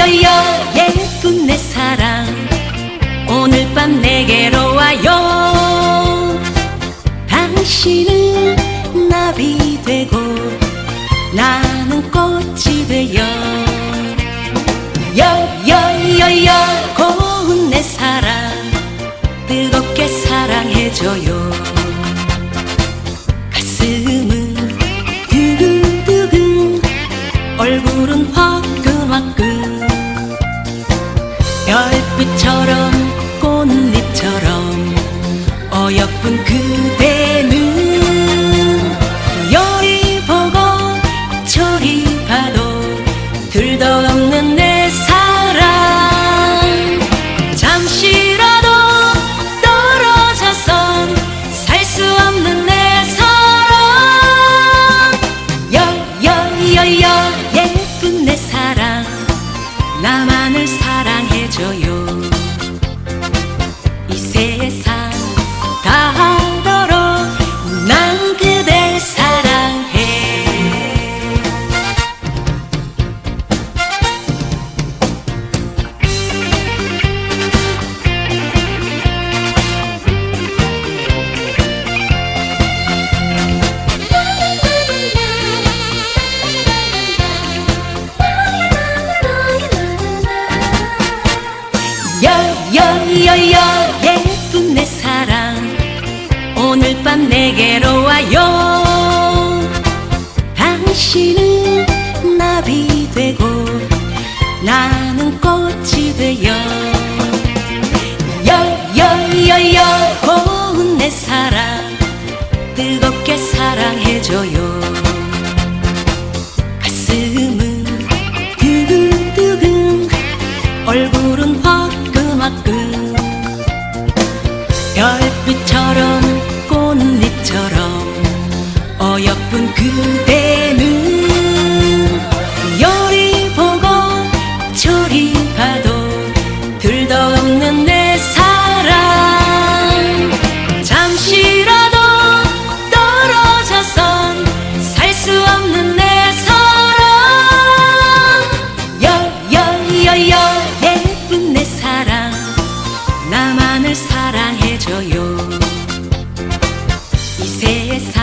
여여여여 예쁜 내 사랑. 오늘 밤 내게로 와요. 당신은 나비 되고 나는 꽃이 되어. 여여여여 고운 내 사랑 뜨겁게 사랑해줘요. 가슴은 두근두근 얼굴은 별빛처럼 꽃잎처럼 어여쁜 그대는 요리 보고 저리 봐도 둘도 없는 내 사랑. 잠시라도 떨어져선 살 수 없는 내 사랑. 여여여여 예쁜 내 사랑 나만을 사랑해줘요 여여여여 예쁜 내 사랑. 오늘 밤 내게로 와요. 당신은 나비 되고 나는 꽃이 되어. 여여여여 고운 내 사랑. 뜨겁게 사랑해줘요. 가슴은 두근두근 얼굴은 화 꽃잎처럼 어여쁜 그대는 Yes.